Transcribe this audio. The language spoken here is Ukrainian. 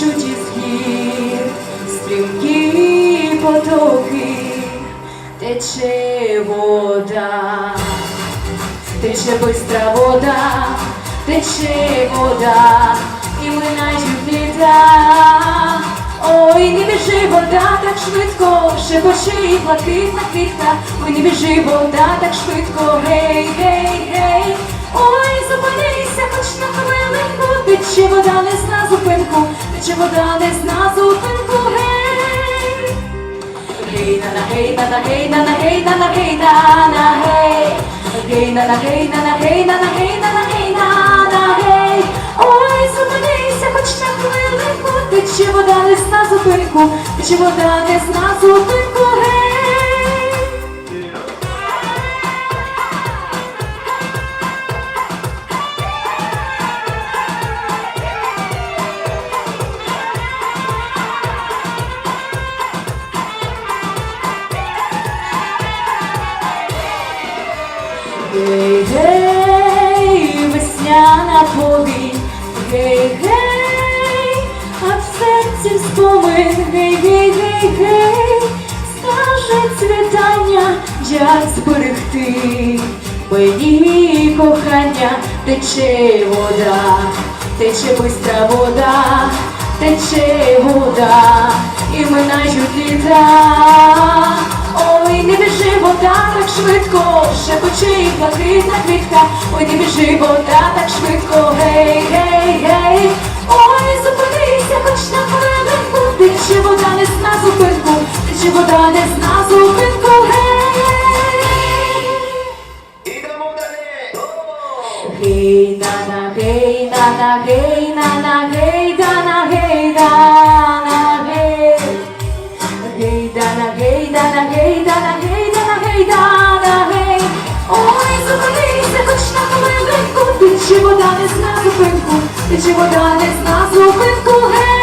течуть із гір, стрімкі потоки, тече вода, тече бистра вода, тече вода, і минають літа. Ой, не біжи вода так швидко, шепоче і блакитна квітка. Ой, не біжи вода так швидко, гей, гей, гей. Ой, зупинися, хоч на хвилинку, тече вода не зна зупинку, тече вода не зна зупинку, Гей на на гей на на гей на на гей на на гей на на гей. Гей на на гей на на гей на на гей на на гей на на гей. Ой, зупинися, хоч на хвилинку, тече вода не зна зупинку, тече вода не зна зупинку, гей. Гей, весняна повінь, гей, гей, а в серці спомин, гей, гей, гей, гей, скаже цвітання, як зберегти мені кохання, тече вода, тече бистра вода, тече вода, і минають літа. Ой, не біжи вода так швидко, і квітка. Ой, не біжи вода так швидко, гей, гей, гей. Ой, зупинися, хоч на хвилинку, тече вода не зна зупинку, тече вода не зна зупинку, гей. Ідемо далі! Гей, на на гей, на на гей, на на гей, да на гей, да на гей. Гей, да на гей, да на гей, да на гей, Вода не зна зупинку геть?